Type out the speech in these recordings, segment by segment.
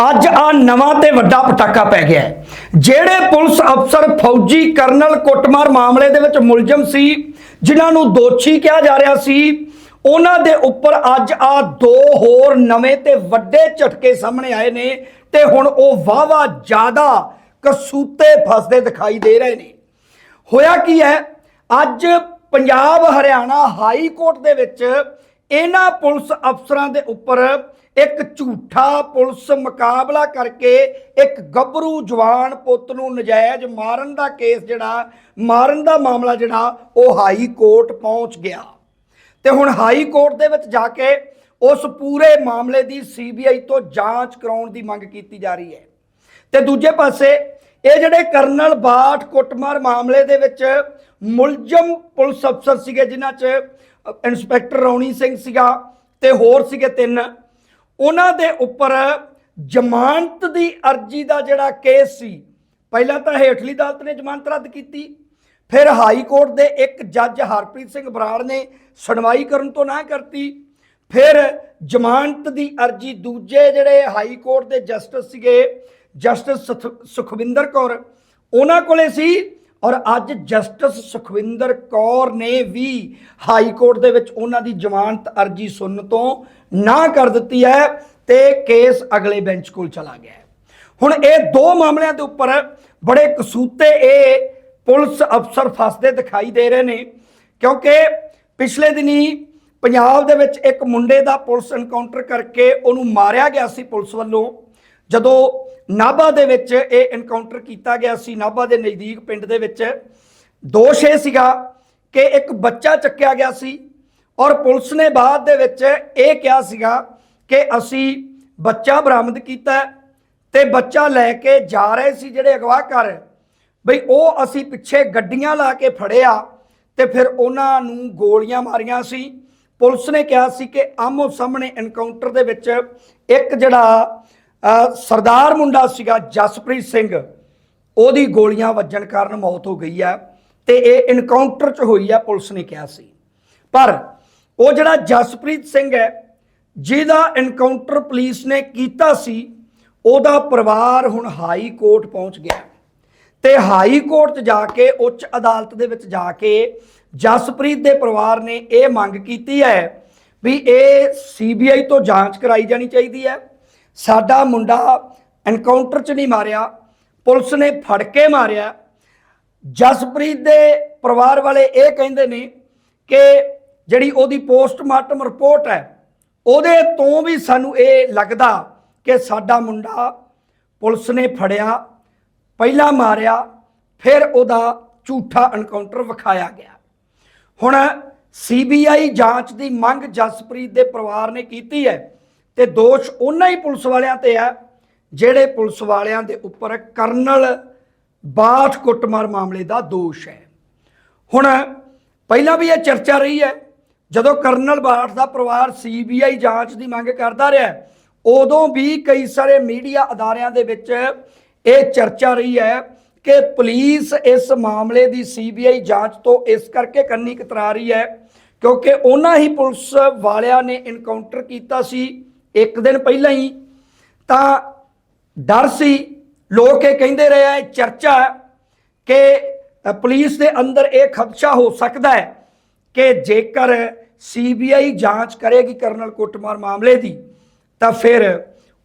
ਅੱਜ ਆ ਨਵਾਂ ਤੇ ਵੱਡਾ ਪਟਾਕਾ ਪੈ ਗਿਆ ਜਿਹੜੇ ਪੁਲਿਸ ਅਫਸਰ ਫੌਜੀ ਕਰਨਲ ਕੁੱਟਮਾਰ ਮਾਮਲੇ ਦੇ ਵਿੱਚ ਮੁਲਜ਼ਮ ਸੀ, ਜਿਨ੍ਹਾਂ ਨੂੰ ਦੋਸ਼ੀ ਕਿਹਾ ਜਾ ਰਿਹਾ ਸੀ, ਉਹਨਾਂ ਦੇ ਉੱਪਰ ਅੱਜ ਆ ਦੋ ਹੋਰ ਨਵੇਂ ਤੇ ਵੱਡੇ ਝਟਕੇ ਸਾਹਮਣੇ ਆਏ ਨੇ ਤੇ ਹੁਣ ਉਹ ਵਾਵਾ ਜ਼ਿਆਦਾ ਕਸੂਤੇ ਫਸਦੇ ਦਿਖਾਈ ਦੇ ਰਹੇ ਨੇ। ਹੋਇਆ ਕੀ ਹੈ, ਅੱਜ ਪੰਜਾਬ ਹਰਿਆਣਾ ਹਾਈ ਕੋਰਟ ਦੇ ਵਿੱਚ ਇਹਨਾਂ ਪੁਲਿਸ ਅਫਸਰਾਂ ਦੇ ਉੱਪਰ ਇੱਕ ਝੂਠਾ ਪੁਲਿਸ ਮੁਕਾਬਲਾ ਕਰਕੇ ਇੱਕ ਗੱਭਰੂ ਜਵਾਨ ਪੁੱਤ ਨੂੰ ਨਜਾਇਜ਼ ਮਾਰਨ ਦਾ ਕੇਸ ਜਿਹੜਾ ਮਾਰਨ ਦਾ ਮਾਮਲਾ ਜਿਹੜਾ ਉਹ ਹਾਈ ਕੋਰਟ ਪਹੁੰਚ ਗਿਆ। ਤੇ ਹੁਣ ਹਾਈ ਕੋਰਟ ਦੇ ਵਿੱਚ ਜਾ ਕੇ ਉਸ ਪੂਰੇ ਮਾਮਲੇ ਦੀ ਸੀਬੀਆਈ ਤੋਂ ਜਾਂਚ ਕਰਾਉਣ ਦੀ ਮੰਗ ਕੀਤੀ ਜਾ ਰਹੀ ਹੈ। ਤੇ ਦੂਜੇ ਪਾਸੇ ਇਹ ਜਿਹੜੇ ਕਰਨਲ ਬਾਠ ਕੁੱਟਮਾਰ ਮਾਮਲੇ ਦੇ ਵਿੱਚ ਮੁਲਜ਼ਮ ਪੁਲਿਸ ਅਫਸਰ ਸੀਗੇ ਜਿਨ੍ਹਾਂ 'ਚ ਅ, ਇੰਸਪੈਕਟਰ ਰੌਣੀ ਸਿੰਘ ਸੀਗਾ ਤੇ ਹੋਰ ਸੀਗੇ ਤਿੰਨ। ਉਹਨਾਂ ਦੇ ਉੱਪਰ ਜ਼ਮਾਨਤ ਦੀ ਅਰਜੀ ਦਾ ਜਿਹੜਾ ਕੇਸ ਸੀ, ਪਹਿਲਾਂ ਤਾਂ ਹੇਠਲੀ ਅਦਾਲਤ ਨੇ ਜ਼ਮਾਨਤ ਰੱਦ ਕੀਤੀ, ਫਿਰ ਹਾਈ ਕੋਰਟ ਦੇ ਇੱਕ ਜੱਜ ਹਰਪ੍ਰੀਤ ਸਿੰਘ ਬਰਾੜ ਨੇ ਸੁਣਵਾਈ ਕਰਨ ਤੋਂ ਨਾ ਕਰਤੀ, ਫਿਰ ਜ਼ਮਾਨਤ ਦੀ ਅਰਜੀ ਦੂਜੇ ਜਿਹੜੇ ਹਾਈ ਕੋਰਟ ਦੇ ਜਸਟਿਸ ਸੀਗੇ, ਜਸਟਿਸ ਸੁਖ- ਸੁਖਵਿੰਦਰ ਕੌਰ, ਉਹਨਾਂ ਕੋਲੇ ਸੀ ਔਰ ਅੱਜ ਜਸਟਿਸ ਸੁਖਵਿੰਦਰ ਕੌਰ ਨੇ ਵੀ ਹਾਈ ਕੋਰਟ ਦੇ ਵਿੱਚ ਉਹਨਾਂ ਦੀ ਜ਼ਮਾਨਤ ਅਰਜੀ ਸੁਣਨ ਤੋਂ ਨਾ ਕਰ ਦਿੱਤੀ ਹੈ ਤੇ ਕੇਸ ਅਗਲੇ ਬੈਂਚ ਕੋਲ ਚਲਾ ਗਿਆ ਹੈ। ਹੁਣ ਇਹ ਦੋ ਮਾਮਲਿਆਂ ਦੇ ਉੱਪਰ ਬੜੇ ਕਸੂਤੇ ਇਹ ਪੁਲਿਸ ਅਫਸਰ ਫਸਦੇ ਦਿਖਾਈ ਦੇ ਰਹੇ ਨੇ, ਕਿਉਂਕਿ ਪਿਛਲੇ ਦਿਨੀ ਪੰਜਾਬ ਦੇ ਵਿੱਚ ਇੱਕ ਮੁੰਡੇ ਦਾ ਪੁਲਿਸ ਐਨਕਾਊਂਟਰ ਕਰਕੇ ਉਹਨੂੰ ਮਾਰਿਆ ਗਿਆ ਸੀ ਪੁਲਿਸ ਵੱਲੋਂ। ਜਦੋਂ ਨਾਭਾ ਦੇ ਵਿੱਚ ਇਹ ਐਨਕਾਊਂਟਰ ਕੀਤਾ ਗਿਆ ਸੀ, ਨਾਭਾ ਦੇ ਨਜ਼ਦੀਕ ਪਿੰਡ ਦੇ ਵਿੱਚ, ਦੋਸ਼ ਇਹ ਸੀਗਾ ਕਿ ਇੱਕ ਬੱਚਾ ਚੱਕਿਆ ਗਿਆ ਸੀ ਔਰ ਪੁਲਿਸ ਨੇ ਬਾਅਦ ਦੇ ਵਿੱਚ ਇਹ ਕਿਹਾ ਸੀਗਾ ਕਿ ਅਸੀਂ ਬੱਚਾ ਬਰਾਮਦ ਕੀਤਾ ਹੈ ਤੇ ਬੱਚਾ ਲੈ ਕੇ ਜਾ ਰਹੇ ਸੀ ਜਿਹੜੇ ਅਗਵਾ ਕਰ ਬਈ ਉਹ ਅਸੀਂ ਪਿੱਛੇ ਗੱਡੀਆਂ ਲਾ ਕੇ ਫੜਿਆ ਤੇ ਫਿਰ ਉਹਨਾਂ ਨੂੰ ਗੋਲੀਆਂ ਮਾਰੀਆਂ ਸੀ। ਪੁਲਿਸ ਨੇ ਕਿਹਾ ਸੀ ਕਿ ਆਮੋ ਸਾਹਮਣੇ ਐਨਕਾਊਂਟਰ ਦੇ ਵਿੱਚ ਇੱਕ ਜਿਹੜਾ ਸਰਦਾਰ ਮੁੰਡਾ ਸੀਗਾ ਜਸਪ੍ਰੀਤ ਸਿੰਘ। ਉਹਦੀ ਗੋਲੀਆਂ ਵੱਜਣ ਕਾਰਨ ਮੌਤ ਹੋ ਗਈ ਹੈ ਤੇ ਇਹ ਇਨਕਾਊਂਟਰ 'ਚ ਹੋਈ ਹੈ, ਪੁਲਿਸ ਨੇ ਕਿਹਾ ਸੀ। ਪਰ ਉਹ ਜਿਹੜਾ ਜਸਪ੍ਰੀਤ ਸਿੰਘ ਹੈ, ਜਿਹਦਾ ਇਨਕਾਊਂਟਰ ਪੁਲਿਸ ਨੇ ਕੀਤਾ ਸੀ, ਉਹਦਾ ਪਰਿਵਾਰ ਹੁਣ ਹਾਈ ਕੋਰਟ ਪਹੁੰਚ ਗਿਆ। ਤੇ ਹਾਈ ਕੋਰਟ 'ਚ ਜਾ ਕੇ, ਉੱਚ ਅਦਾਲਤ ਦੇ ਵਿੱਚ ਜਾ ਕੇ ਜਸਪ੍ਰੀਤ ਦੇ ਪਰਿਵਾਰ ਨੇ ਇਹ ਮੰਗ ਕੀਤੀ ਹੈ ਵੀ ਇਹ ਸੀਬੀਆਈ ਤੋਂ ਜਾਂਚ ਕਰਾਈ ਜਾਣੀ ਚਾਹੀਦੀ ਹੈ। ਸਾਡਾ ਮੁੰਡਾ ਐਨਕਾਊਂਟਰ 'ਚ ਨਹੀਂ ਮਾਰਿਆ, ਪੁਲਿਸ ਨੇ ਫੜ ਕੇ ਮਾਰਿਆ। ਜਸਪ੍ਰੀਤ ਦੇ ਪਰਿਵਾਰ ਵਾਲੇ ਇਹ ਕਹਿੰਦੇ ਨੇ ਕਿ ਜਿਹੜੀ ਉਹਦੀ ਪੋਸਟਮਾਰਟਮ ਰਿਪੋਰਟ ਹੈ, ਉਹਦੇ ਤੋਂ ਵੀ ਸਾਨੂੰ ਇਹ ਲੱਗਦਾ ਕਿ ਸਾਡਾ ਮੁੰਡਾ ਪੁਲਿਸ ਨੇ ਫੜਿਆ, ਪਹਿਲਾਂ ਮਾਰਿਆ, ਫਿਰ ਉਹਦਾ ਝੂਠਾ ਐਨਕਾਊਂਟਰ ਵਿਖਾਇਆ ਗਿਆ। ਹੁਣ ਸੀਬੀਆਈ ਜਾਂਚ ਦੀ ਮੰਗ ਜਸਪ੍ਰੀਤ ਦੇ ਪਰਿਵਾਰ ਨੇ ਕੀਤੀ ਹੈ। ਤੇ ਦੋਸ਼ ਉਹਨਾਂ ਹੀ ਪੁਲਿਸ ਵਾਲਿਆਂ ਤੇ ਹੈ ਜਿਹੜੇ ਪੁਲਿਸ ਵਾਲਿਆਂ ਦੇ ਉੱਪਰ ਕਰਨਲ ਬਾਠ ਕੁੱਟਮਾਰ ਮਾਮਲੇ ਦਾ ਦੋਸ਼ ਹੈ। ਹੁਣ ਪਹਿਲਾਂ ਵੀ ਇਹ ਚਰਚਾ ਰਹੀ ਹੈ, ਜਦੋਂ ਕਰਨਲ ਬਾਠ ਦਾ ਪਰਿਵਾਰ ਸੀਬੀਆਈ ਜਾਂਚ ਦੀ ਮੰਗ ਕਰਦਾ ਰਿਹਾ, ਉਦੋਂ ਵੀ ਕਈ ਸਾਰੇ ਮੀਡੀਆ ਅਦਾਰਿਆਂ ਦੇ ਵਿੱਚ ਇਹ ਚਰਚਾ ਰਹੀ ਹੈ ਕਿ ਪੁਲਿਸ ਇਸ ਮਾਮਲੇ ਦੀ ਸੀਬੀਆਈ ਜਾਂਚ ਤੋਂ ਇਸ ਕਰਕੇ ਕੰਨੀ ਕਤਰਾ ਰਹੀ ਹੈ, ਕਿਉਂਕਿ ਉਹਨਾਂ ਹੀ ਪੁਲਿਸ ਵਾਲਿਆਂ ਨੇ ਇਨਕਾਊਂਟਰ ਕੀਤਾ ਸੀ ਇੱਕ ਦਿਨ ਪਹਿਲਾਂ ਹੀ ਤਾਂ ਡਰ ਸੀ, ਲੋਕ ਇਹ ਕਹਿੰਦੇ ਰਹੇ ਆ ਚਰਚਾ ਕਿ ਪੁਲਿਸ ਦੇ ਅੰਦਰ ਇਹ ਖਦਸ਼ਾ ਹੋ ਸਕਦਾ ਹੈ ਕਿ ਜੇਕਰ ਸੀਬੀਆਈ ਜਾਂਚ ਕਰੇਗੀ ਕਰਨਲ ਕੁੱਟਮਾਰ ਮਾਮਲੇ ਦੀ, ਤਾਂ ਫਿਰ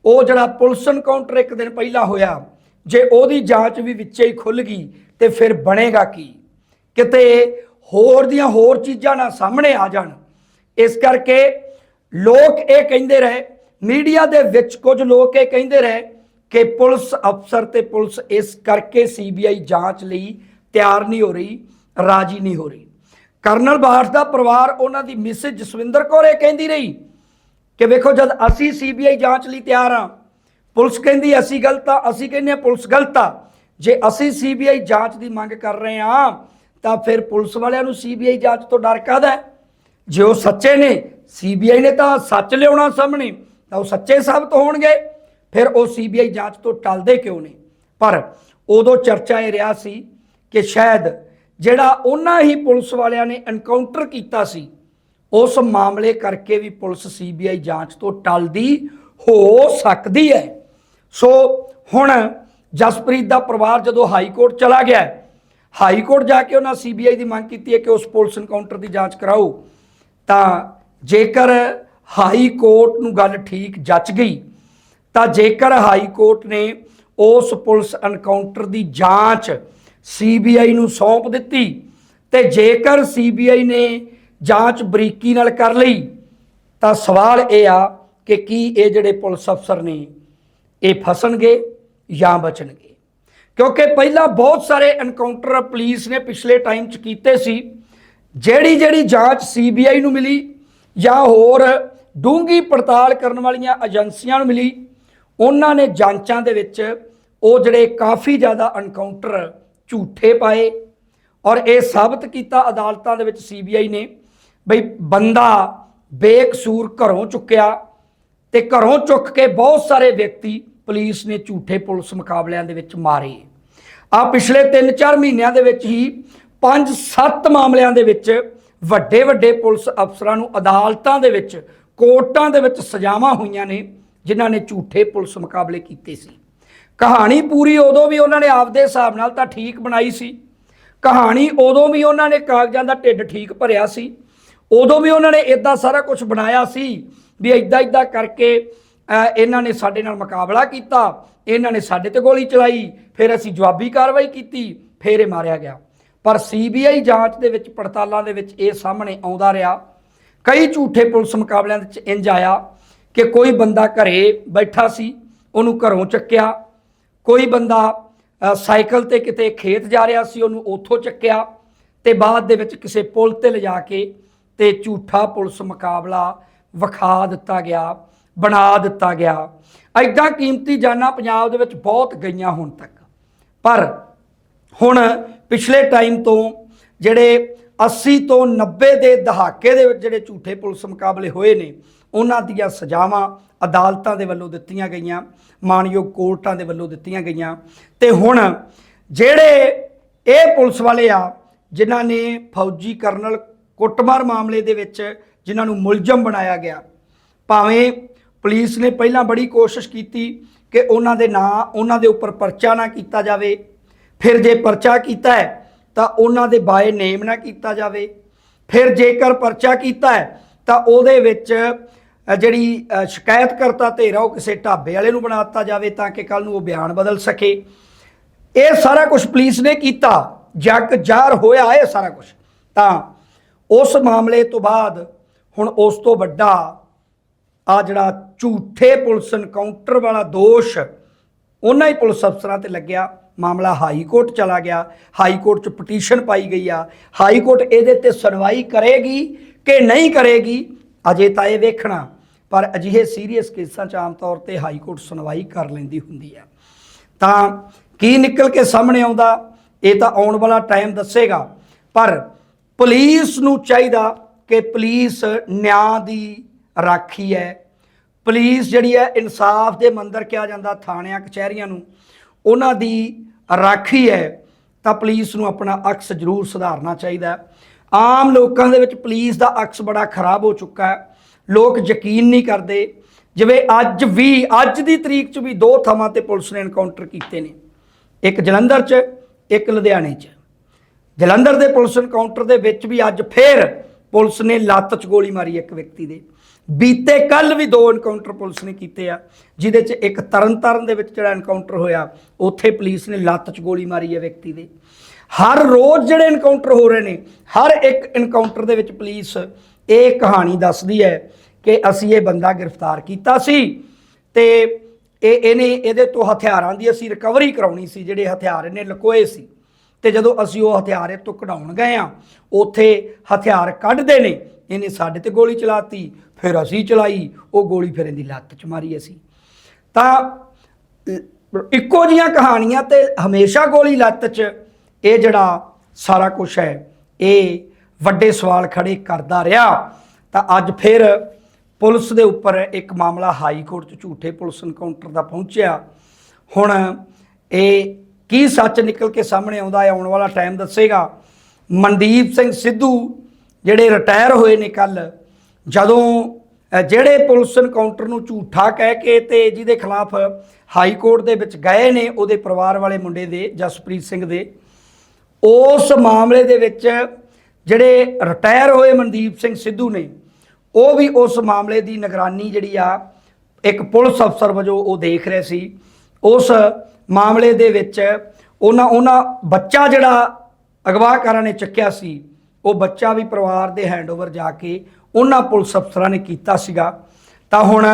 ਉਹ ਜਿਹੜਾ ਪੁਲਿਸ ਐਨਕਾਊਂਟਰ ਇੱਕ ਦਿਨ ਪਹਿਲਾਂ ਹੋਇਆ, ਜੇ ਉਹਦੀ ਜਾਂਚ ਵੀ ਵਿੱਚੇ ਹੀ ਖੁੱਲ ਗਈ, ਤੇ ਫਿਰ ਬਣੇਗਾ ਕੀ? ਕਿਤੇ ਹੋਰ ਦੀਆਂ ਹੋਰ ਚੀਜ਼ਾਂ ਨਾ ਸਾਹਮਣੇ ਆ ਜਾਣ। ਇਸ ਕਰਕੇ ਲੋਕ ਇਹ ਕਹਿੰਦੇ ਰਹੇ ਮੀਡੀਆ ਦੇ ਵਿੱਚ ਕੁਝ ਲੋਕ ਇਹ ਕਹਿੰਦੇ ਰਹੇ ਕਿ ਪੁਲਿਸ ਅਫਸਰ ਤੇ ਪੁਲਿਸ ਇਸ ਕਰਕੇ ਸੀਬੀਆਈ ਜਾਂਚ ਲਈ ਤਿਆਰ ਨਹੀਂ ਹੋ ਰਹੀ, ਰਾਜੀ ਨਹੀਂ ਹੋ ਰਹੀ। ਕਰਨਲ ਬਾਠ ਦਾ ਪਰਿਵਾਰ ਉਹਨਾਂ ਦੀ ਮਿਸਿਸ ਜਸਵਿੰਦਰ ਕੌਰ ਇਹ ਕਹਿੰਦੀ ਰਹੀ ਕਿ ਵੇਖੋ ਜਦ ਅਸੀਂ ਸੀਬੀਆਈ ਜਾਂਚ ਲਈ ਤਿਆਰ ਆ ਪੁਲਿਸ ਕਹਿੰਦੀ ਅਸੀਂ ਗਲਤ ਆ, ਅਸੀਂ ਕਹਿੰਦੇ ਹਾਂ ਪੁਲਿਸ ਗਲਤ ਆ। ਜੇ ਅਸੀਂ ਸੀਬੀਆਈ ਜਾਂਚ ਦੀ ਮੰਗ ਕਰ ਰਹੇ ਆ ਤਾਂ ਫਿਰ ਪੁਲਿਸ ਵਾਲਿਆਂ ਨੂੰ ਸੀਬੀਆਈ ਜਾਂਚ ਤੋਂ ਡਰ ਕਾਹਦਾ ਜੇ ਉਹ ਸੱਚੇ ਨੇ, ਸੀਬੀਆਈ ਨੇ ਤਾਂ ਸੱਚ ਲਿਆਉਣਾ ਸਾਹਮਣੇ। ਤਾਂ ਉਹ ਸੱਚੇ ਸਾਬਤ ਹੋਣਗੇ। ਫਿਰ ਉਹ ਸੀਬੀਆਈ ਜਾਂਚ ਤੋਂ ਟਲਦੇ ਕਿਉਂ ਨੇ? ਪਰ ਉਦੋਂ ਚਰਚਾ ਇਹ ਰਿਹਾ ਸੀ ਕਿ ਸ਼ਾਇਦ ਜਿਹੜਾ ਉਹਨਾਂ ਹੀ ਪੁਲਿਸ ਵਾਲਿਆਂ ਨੇ ਐਨਕਾਊਂਟਰ ਕੀਤਾ ਸੀ, ਉਸ ਮਾਮਲੇ ਕਰਕੇ ਵੀ ਪੁਲਿਸ ਸੀਬੀਆਈ ਜਾਂਚ ਤੋਂ ਟਲਦੀ ਹੋ ਸਕਦੀ ਹੈ। ਸੋ ਹੁਣ ਜਸਪ੍ਰੀਤ ਦਾ ਪਰਿਵਾਰ ਜਦੋਂ ਹਾਈ ਕੋਰਟ ਚਲਾ ਗਿਆ, ਹਾਈ ਕੋਰਟ ਜਾ ਕੇ ਉਹਨਾਂ ਸੀਬੀਆਈ ਦੀ ਮੰਗ ਕੀਤੀ ਹੈ ਕਿ ਉਸ ਪੁਲਿਸ ਐਨਕਾਊਂਟਰ ਦੀ ਜਾਂਚ ਕਰਾਓ। ਤਾਂ ਜੇਕਰ ਹਾਈ ਕੋਰਟ ਨੂੰ ਗੱਲ ਠੀਕ ਜੱਚ ਗਈ। ਤਾਂ ਜੇਕਰ ਹਾਈ ਕੋਰਟ ਨੇ ਉਸ ਪੁਲਿਸ ਐਨਕਾਊਂਟਰ ਦੀ ਜਾਂਚ ਸੀਬੀਆਈ ਨੂੰ ਸੌਂਪ ਦਿੱਤੀ, ਤੇ ਜੇਕਰ ਸੀਬੀਆਈ ਨੇ ਜਾਂਚ ਬਰੀਕੀ ਨਾਲ ਕਰ ਲਈ, ਤਾਂ ਸਵਾਲ ਇਹ ਆ ਕਿ ਕੀ ਇਹ ਜਿਹੜੇ ਪੁਲਿਸ ਅਫਸਰ ਨੇ, ਇਹ ਫਸਣਗੇ ਜਾਂ ਬਚਣਗੇ? ਕਿਉਂਕਿ ਪਹਿਲਾਂ ਬਹੁਤ ਸਾਰੇ ਐਨਕਾਊਂਟਰ ਪੁਲਿਸ ਨੇ ਪਿਛਲੇ ਟਾਈਮ 'ਚ ਕੀਤੇ ਸੀ ਜਿਹੜੀ ਜਿਹੜੀ ਜਾਂਚ ਸੀਬੀਆਈ ਨੂੰ ਮਿਲੀ ਜਾਂ ਹੋਰ ਡੂੰਗੀ ਪੜਤਾਲ ਕਰਨ ਵਾਲੀਆਂ ਏਜੰਸੀਆਂ ਨੂੰ ਮਿਲੀ। ਉਹਨਾਂ ਨੇ ਜਾਂਚਾਂ ਦੇ ਵਿੱਚ ਉਹ ਜਿਹੜੇ ਕਾਫੀ ਜ਼ਿਆਦਾ ਐਨਕਾਊਂਟਰ ਝੂਠੇ ਪਾਏ ਔਰ ਇਹ ਸਾਬਤ ਕੀਤਾ ਅਦਾਲਤਾਂ ਦੇ ਵਿੱਚ ਸੀਬੀਆਈ ਨੇ ਬਈ ਬੰਦਾ ਬੇਕਸੂਰ ਘਰੋਂ ਚੁੱਕਿਆ ਤੇ ਘਰੋਂ ਚੁੱਕ ਕੇ ਬਹੁਤ ਸਾਰੇ ਵਿਅਕਤੀ ਪੁਲਿਸ ਨੇ ਝੂਠੇ ਪੁਲਿਸ ਮੁਕਾਬਲਿਆਂ ਦੇ ਵਿੱਚ ਮਾਰੇ। ਆ ਪਿਛਲੇ 3-4 ਮਹੀਨਿਆਂ ਦੇ ਵਿੱਚ ਹੀ 5-7 ਮਾਮਲਿਆਂ ਦੇ ਵਿੱਚ ਵੱਡੇ ਵੱਡੇ ਪੁਲਿਸ ਅਫਸਰਾਂ ਨੂੰ ਅਦਾਲਤਾਂ ਦੇ ਵਿੱਚ ਕੋਰਟਾਂ ਦੇ ਵਿੱਚ ਸਜ਼ਾਵਾਂ ਹੋਈਆਂ ਨੇ, ਜਿਨ੍ਹਾਂ ਨੇ ਝੂਠੇ ਪੁਲਿਸ ਮੁਕਾਬਲੇ ਕੀਤੇ ਸੀ। ਕਹਾਣੀ ਪੂਰੀ ਉਦੋਂ ਵੀ ਉਹਨਾਂ ਨੇ ਆਪਦੇ ਹਿਸਾਬ ਨਾਲ ਤਾਂ ਠੀਕ ਬਣਾਈ ਸੀ। ਕਹਾਣੀ ਉਦੋਂ ਵੀ ਉਹਨਾਂ ਨੇ ਕਾਗਜ਼ਾਂ ਦਾ ਢਿੱਡ ਠੀਕ ਭਰਿਆ ਸੀ। ਉਦੋਂ ਵੀ ਉਹਨਾਂ ਨੇ ਇਦਾਂ ਸਾਰਾ ਕੁਝ ਬਣਾਇਆ ਸੀ ਵੀ ਇਦਾਂ ਇਦਾਂ ਕਰਕੇ ਇਹਨਾਂ ਨੇ ਸਾਡੇ ਨਾਲ ਮੁਕਾਬਲਾ ਕੀਤਾ, ਇਹਨਾਂ ਨੇ ਸਾਡੇ ਤੇ ਗੋਲੀ ਚਲਾਈ, ਫਿਰ ਅਸੀਂ ਜਵਾਬੀ ਕਾਰਵਾਈ ਕੀਤੀ, ਫਿਰ ਇਹ ਮਾਰਿਆ ਗਿਆ। ਪਰ ਸੀਬੀਆਈ ਜਾਂਚ ਦੇ ਵਿੱਚ, ਪੜਤਾਲਾਂ ਦੇ ਵਿੱਚ ਇਹ ਸਾਹਮਣੇ ਆਉਂਦਾ ਰਿਹਾ ਕਈ ਝੂਠੇ ਪੁਲਿਸ ਮੁਕਾਬਲਿਆਂ ਦੇ ਵਿੱਚ ਇੰਜ ਆਇਆ ਕਿ ਕੋਈ ਬੰਦਾ ਘਰੇ ਬੈਠਾ ਸੀ, ਉਹਨੂੰ ਘਰੋਂ ਚੱਕਿਆ। ਕੋਈ ਬੰਦਾ ਸਾਈਕਲ ਤੇ ਕਿਤੇ ਖੇਤ ਜਾ ਰਿਹਾ ਸੀ, ਉਹਨੂੰ ਉੱਥੋਂ ਚੱਕਿਆ ਤੇ ਬਾਅਦ ਦੇ ਵਿੱਚ ਕਿਸੇ ਪੁਲ ਤੇ ਲਿਜਾ ਕੇ ਤੇ ਝੂਠਾ ਪੁਲਿਸ ਮੁਕਾਬਲਾ ਵਿਖਾ ਦਿੱਤਾ ਗਿਆ, ਬਣਾ ਦਿੱਤਾ ਗਿਆ। ਐਦਾਂ ਕੀਮਤੀ ਜਾਨਾਂ ਪੰਜਾਬ ਦੇ ਵਿੱਚ ਬਹੁਤ ਗਈਆਂ ਹੁਣ ਤੱਕ। ਪਰ ਹੁਣ ਪਿਛਲੇ ਟਾਈਮ ਤੋਂ ਜਿਹੜੇ 80 ਤੋਂ 90 ਦੇ ਦਹਾਕੇ ਦੇ ਵਿੱਚ ਜਿਹੜੇ ਝੂਠੇ ਪੁਲਿਸ ਮੁਕਾਬਲੇ ਹੋਏ ਨੇ, ਉਹਨਾਂ ਦੀਆਂ ਸਜ਼ਾਵਾਂ ਅਦਾਲਤਾਂ ਦੇ ਵੱਲੋਂ ਦਿੱਤੀਆਂ ਗਈਆਂ, ਮਾਨਯੋਗ ਕੋਰਟਾਂ ਦੇ ਵੱਲੋਂ ਦਿੱਤੀਆਂ ਗਈਆਂ। ਤੇ ਹੁਣ ਜਿਹੜੇ ਇਹ ਪੁਲਿਸ ਵਾਲੇ ਆ, ਜਿਨ੍ਹਾਂ ਨੇ ਫੌਜੀ ਕਰਨਲ ਕੁੱਟਮਾਰ ਮਾਮਲੇ ਦੇ ਵਿੱਚ ਜਿਨ੍ਹਾਂ ਨੂੰ ਮੁਲਜ਼ਮ ਬਣਾਇਆ ਗਿਆ, ਭਾਵੇਂ ਪੁਲਿਸ ਨੇ ਪਹਿਲਾਂ ਬੜੀ ਕੋਸ਼ਿਸ਼ ਕੀਤੀ ਕਿ ਉਹਨਾਂ ਦੇ ਨਾਂ, ਉਹਨਾਂ ਦੇ ਉੱਪਰ ਪਰਚਾ ਨਾ ਕੀਤਾ ਜਾਵੇ, ਫਿਰ ਜੇ ਪਰਚਾ ਕੀਤਾ ਹੈ ਤਾਂ ਉਹਨਾਂ ਦੇ ਬਾਏ ਨੇਮ ਨਾ ਕੀਤਾ ਜਾਵੇ। ਫਿਰ ਜੇਕਰ ਪਰਚਾ ਕੀਤਾ ਹੈ, ਤਾਂ ਉਹਦੇ ਵਿੱਚ ਜਿਹੜੀ ਸ਼ਿਕਾਇਤ ਕਰਤਾ ਧੇਰਾ ਉਹ ਕਿਸੇ ਢਾਬੇ ਵਾਲੇ ਨੂੰ ਬਣਾ ਦਿੱਤਾ ਜਾਵੇ ਤਾਂ ਕਿ ਕੱਲ ਨੂੰ ਉਹ ਬਿਆਨ ਬਦਲ ਸਕੇ। ਇਹ ਸਾਰਾ ਕੁਝ ਪੁਲਿਸ ਨੇ ਕੀਤਾ। ਜੱਗ ਜ਼ਾਹਰ ਹੋਇਆ ਇਹ ਸਾਰਾ ਕੁਝ ਤਾਂ ਉਸ ਮਾਮਲੇ ਤੋਂ ਬਾਅਦ ਹੁਣ ਉਸ ਤੋਂ ਵੱਡਾ ਆ ਜਿਹੜਾ ਝੂਠੇ ਪੁਲਿਸ ਐਨਕਾਊਂਟਰ ਵਾਲਾ ਦੋਸ਼, ਉਹਨਾਂ ਹੀ ਪੁਲਿਸ ਅਫਸਰਾਂ ਤੇ ਲੱਗਿਆ। ਮਾਮਲਾ ਹਾਈ ਕੋਰਟ ਚਲਾ ਗਿਆ, ਹਾਈ ਕੋਰਟ 'ਚ ਪਟੀਸ਼ਨ ਪਾਈ ਗਈ ਆ। ਹਾਈ ਕੋਰਟ ਇਹਦੇ ਤੇ ਸੁਣਵਾਈ ਕਰੇਗੀ ਕਿ ਨਹੀਂ ਕਰੇਗੀ, ਅਜੇ ਤਾਂ ਇਹ ਵੇਖਣਾ। ਪਰ ਅਜਿਹੇ ਸੀਰੀਅਸ ਕੇਸਾਂ 'ਚ ਆਮ ਤੌਰ ਤੇ ਹਾਈ ਕੋਰਟ ਸੁਣਵਾਈ ਕਰ ਲੈਂਦੀ ਹੁੰਦੀ ਆ। ਤਾਂ ਕੀ ਨਿਕਲ ਕੇ ਸਾਹਮਣੇ ਆਉਂਦਾ, ਇਹ ਤਾਂ ਆਉਣ ਵਾਲਾ ਟਾਈਮ ਦੱਸੇਗਾ। ਪਰ ਪੁਲਿਸ ਨੂੰ ਚਾਹੀਦਾ ਕਿ ਪੁਲਿਸ ਨਿਆਂ ਦੀ ਰਾਖੀ ਹੈ। ਪੁਲਿਸ ਜਿਹੜੀ ਹੈ ਇਨਸਾਫ ਦੇ ਮੰਦਰ ਕਿਹਾ ਜਾਂਦਾ, ਥਾਣਿਆਂ, ਕਚਹਿਰੀਆਂ ਨੂੰ, ਉਹਨਾਂ ਦੀ ਰਾਖੀ ਹੈ, ਤਾਂ ਪੁਲਿਸ ਨੂੰ ਆਪਣਾ ਅਕਸ ਜ਼ਰੂਰ ਸੁਧਾਰਨਾ ਚਾਹੀਦਾ ਹੈ। ਆਮ ਲੋਕਾਂ ਦੇ ਵਿੱਚ ਪੁਲਿਸ ਦਾ ਅਕਸ ਬੜਾ ਖਰਾਬ ਹੋ ਚੁੱਕਾ ਹੈ। ਲੋਕ ਯਕੀਨ ਨਹੀਂ ਕਰਦੇ, ਜਿਵੇਂ ਅੱਜ ਵੀ, ਅੱਜ ਦੀ ਤਰੀਕ 'ਚ ਵੀ ਦੋ ਥਾਵਾਂ ਤੇ ਪੁਲਿਸ ਨੇ ਐਨਕਾਊਂਟਰ ਕੀਤੇ ਨੇ। ਇੱਕ ਜਲੰਧਰ 'ਚ, ਇੱਕ ਲੁਧਿਆਣੇ 'ਚ। ਜਲੰਧਰ ਦੇ ਪੁਲਿਸ ਐਨਕਾਊਂਟਰ ਦੇ ਵਿੱਚ ਵੀ ਅੱਜ ਫੇਰ ਪੁਲਿਸ ਨੇ ਲੱਤ 'ਚ ਗੋਲੀ ਮਾਰੀ ਇੱਕ ਵਿਅਕਤੀ ਦੇ। ਬੀਤੇ ਕੱਲ ਵੀ ਦੋ ਐਨਕਾਊਂਟਰ ਪੁਲਿਸ ਨੇ ਕੀਤੇ ਆ, ਜਿਹਦੇ 'ਚ ਇੱਕ ਤਰਨਤਾਰਨ ਦੇ ਵਿੱਚ ਜਿਹੜਾ ਐਨਕਾਊਂਟਰ ਹੋਇਆ, ਉੱਥੇ ਪੁਲਿਸ ਨੇ ਲੱਤ 'ਚ ਗੋਲੀ ਮਾਰੀ ਹੈ ਵਿਅਕਤੀ ਦੇ। ਹਰ ਰੋਜ਼ ਜਿਹੜੇ ਐਨਕਾਊਂਟਰ ਹੋ ਰਹੇ ਨੇ, ਹਰ ਇੱਕ ਐਨਕਾਊਂਟਰ ਦੇ ਵਿੱਚ ਪੁਲਿਸ ਇਹ ਕਹਾਣੀ ਦੱਸਦੀ ਹੈ ਕਿ ਅਸੀਂ ਇਹ ਬੰਦਾ ਗ੍ਰਿਫਤਾਰ ਕੀਤਾ ਸੀ ਤੇ ਇਹ ਇਹਨੇ ਇਹਦੇ ਤੋਂ ਹਥਿਆਰਾਂ ਦੀ ਅਸੀਂ ਰਿਕਵਰੀ ਕਰਾਉਣੀ ਸੀ, ਜਿਹੜੇ ਹਥਿਆਰ ਇਹਨੇ ਲੁਕੋਏ ਸੀ। ਤੇ ਜਦੋਂ ਅਸੀਂ ਉਹ ਹਥਿਆਰ ਇਹ ਤੋਂ ਕਢਾਉਣ ਗਏ ਆ, ਉੱਥੇ ਹਥਿਆਰ ਕੱਢਦੇ ਨੇ ਇਹਨੇ ਸਾਡੇ ਤੇ ਗੋਲੀ ਚਲਾਤੀ, ਫਿਰ ਅਸੀਂ ਚਲਾਈ, ਉਹ ਗੋਲੀ ਫਿਰ ਇਹਦੀ ਲੱਤ 'ਚ ਮਾਰੀ ਅਸੀਂ। ਤਾਂ ਇੱਕੋ ਜੀਆਂ ਕਹਾਣੀਆਂ ਤੇ ਹਮੇਸ਼ਾ ਗੋਲੀ ਲੱਤ 'ਚ, ਇਹ ਜਿਹੜਾ ਸਾਰਾ ਕੁਝ ਹੈ, ਇਹ ਵੱਡੇ ਸਵਾਲ ਖੜੇ ਕਰਦਾ ਰਿਹਾ। ਤਾਂ ਅੱਜ ਫਿਰ ਪੁਲਿਸ ਦੇ ਉੱਪਰ ਇੱਕ ਮਾਮਲਾ ਹਾਈ ਕੋਰਟ 'ਚ ਝੂਠੇ ਪੁਲਿਸ ਐਨਕਾਊਂਟਰ ਦਾ ਪਹੁੰਚਿਆ। ਹੁਣ ਇਹ ਕੀ ਸੱਚ ਨਿਕਲ ਕੇ ਸਾਹਮਣੇ ਆਉਂਦਾ ਹੈ, ਆਉਣ ਵਾਲਾ ਟਾਈਮ ਦੱਸੇਗਾ। ਮਨਦੀਪ ਸਿੰਘ ਸਿੱਧੂ ਜਿਹੜੇ ਰਿਟਾਇਰ ਹੋਏ ਨੇ ਕੱਲ ਜਦੋਂ ਜਿਹੜੇ ਪੁਲਿਸ ਇਨਕਾਊਂਟਰ ਨੂੰ ਝੂਠਾ ਕਹਿ ਕੇ ਤੇ ਜਿਹਦੇ ਖਿਲਾਫ ਹਾਈ ਕੋਰਟ ਦੇ ਵਿੱਚ ਗਏ ਨੇ ਉਹਦੇ ਪਰਿਵਾਰ ਵਾਲੇ ਮੁੰਡੇ ਦੇ, ਜਸਪ੍ਰੀਤ ਸਿੰਘ ਦੇ, ਉਸ ਮਾਮਲੇ ਦੇ ਵਿੱਚ ਜਿਹੜੇ ਰਿਟਾਇਰ ਹੋਏ ਮਨਦੀਪ ਸਿੰਘ ਸਿੱਧੂ ਨੇ, ਉਹ ਵੀ ਉਸ ਮਾਮਲੇ ਦੀ ਨਿਗਰਾਨੀ ਜਿਹੜੀ ਆ, ਇੱਕ ਪੁਲਿਸ ਅਫਸਰ ਵਜੋਂ ਉਹ ਦੇਖ ਰਹੇ ਸੀ। ਉਸ ਮਾਮਲੇ ਦੇ ਵਿੱਚ ਉਹਨਾਂ ਉਹਨਾਂ ਬੱਚਾ ਜਿਹੜਾ ਅਗਵਾਕਾਰਾਂ ਨੇ ਚੱਕਿਆ ਸੀ ਉਹ ਬੱਚਾ ਵੀ ਪਰਿਵਾਰ ਦੇ ਹੈਂਡਓਵਰ ਜਾ ਕੇ ਉਹਨਾਂ ਪੁਲਿਸ ਅਫਸਰਾਂ ਨੇ ਕੀਤਾ ਸੀਗਾ। ਤਾਂ ਹੁਣ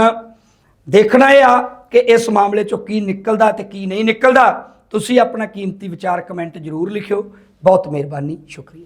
ਦੇਖਣਾ ਇਹ ਆ ਕਿ ਇਸ ਮਾਮਲੇ ਚੋਂ ਕੀ ਨਿਕਲਦਾ ਤੇ ਕੀ ਨਹੀਂ ਨਿਕਲਦਾ। ਤੁਸੀਂ ਆਪਣਾ ਕੀਮਤੀ ਵਿਚਾਰ ਕਮੈਂਟ ਜ਼ਰੂਰ ਲਿਖਿਓ। ਬਹੁਤ ਮਿਹਰਬਾਨੀ। ਸ਼ੁਕਰੀਆ।